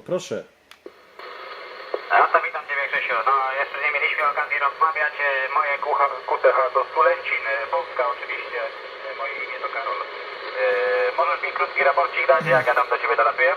proszę. A to witam Ciebie Krzysiu. No jeszcze nie mieliśmy okazji rozmawiać. E, Moje QTH to Stulencin, Polska oczywiście. E, Moje imię to Karol. E, Możesz mi krótki raporcik dać, jak ja tam do Ciebie dolatuję?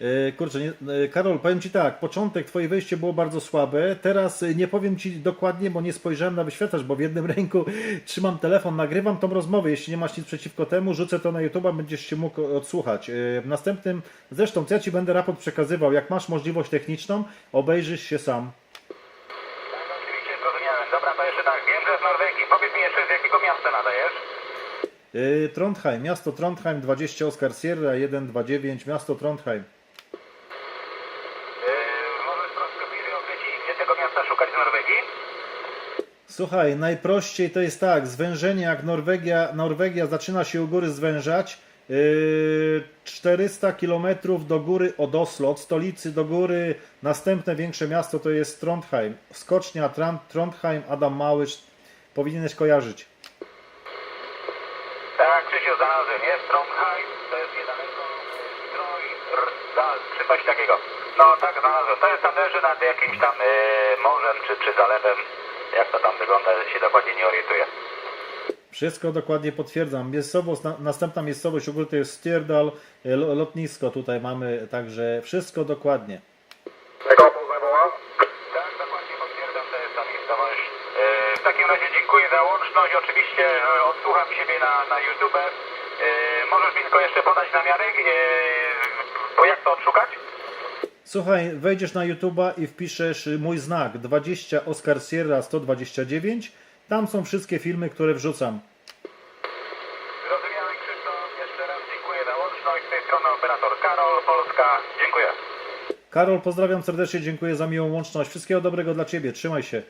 E, Kurczę, nie, e, Karol, powiem Ci tak, początek Twoje wejście było bardzo słabe, teraz e, nie powiem Ci dokładnie, bo nie spojrzałem na wyświetlacz, bo w jednym ręku trzymam telefon, nagrywam tą rozmowę, jeśli nie masz nic przeciwko temu, rzucę to na YouTube, będziesz się mógł odsłuchać. W następnym, zresztą ja Ci będę raport przekazywał, jak masz możliwość techniczną, obejrzysz się sam. Dobra, to jeszcze tak. Wiem, że z Norwegii. Powiedz mi jeszcze, z jakiego miasta nadajesz? Trondheim, miasto Trondheim, 20 Oscar Sierra, 129, miasto Trondheim. Miasta szukać z Norwegii? Słuchaj, najprościej to jest tak, zwężenie jak Norwegia, Norwegia zaczyna się u góry zwężać, yy, 400 km do góry od Oslo, od stolicy do góry, następne większe miasto to jest Trondheim, skocznia Tran- Trondheim, Adam Małysz, powinieneś kojarzyć. Tak, Krzysiu, znalazłem. Jest Trondheim, to jest niedaleko Trojrdal, czy coś takiego. No tak, znalazłem. To jest tam leży nad jakimś tam e, morzem, czy, czy zalewem. Jak to tam wygląda, się dokładnie nie orientuję. Wszystko dokładnie potwierdzam. Miejscowość, na, następna miejscowość u góry to jest Stierdal, y, lo- lotnisko tutaj mamy, także wszystko dokładnie. Tego? Tak, dokładnie potwierdzam, to jest ta miejscowość. E, w takim razie dziękuję za łączność. Oczywiście e, odsłucham siebie na, na YouTube. E, możesz mi tylko jeszcze podać namiarek, e, bo jak to odszukać? Słuchaj, wejdziesz na YouTube'a i wpiszesz y, mój znak 20 Oscar Sierra 129. Tam są wszystkie filmy, które wrzucam. Zrozumiałem Krzysztof. Jeszcze raz dziękuję za łączność. Z tej strony operator Karol, Polska. Dziękuję. Karol, pozdrawiam serdecznie, dziękuję za miłą łączność. Wszystkiego dobrego dla Ciebie, trzymaj się.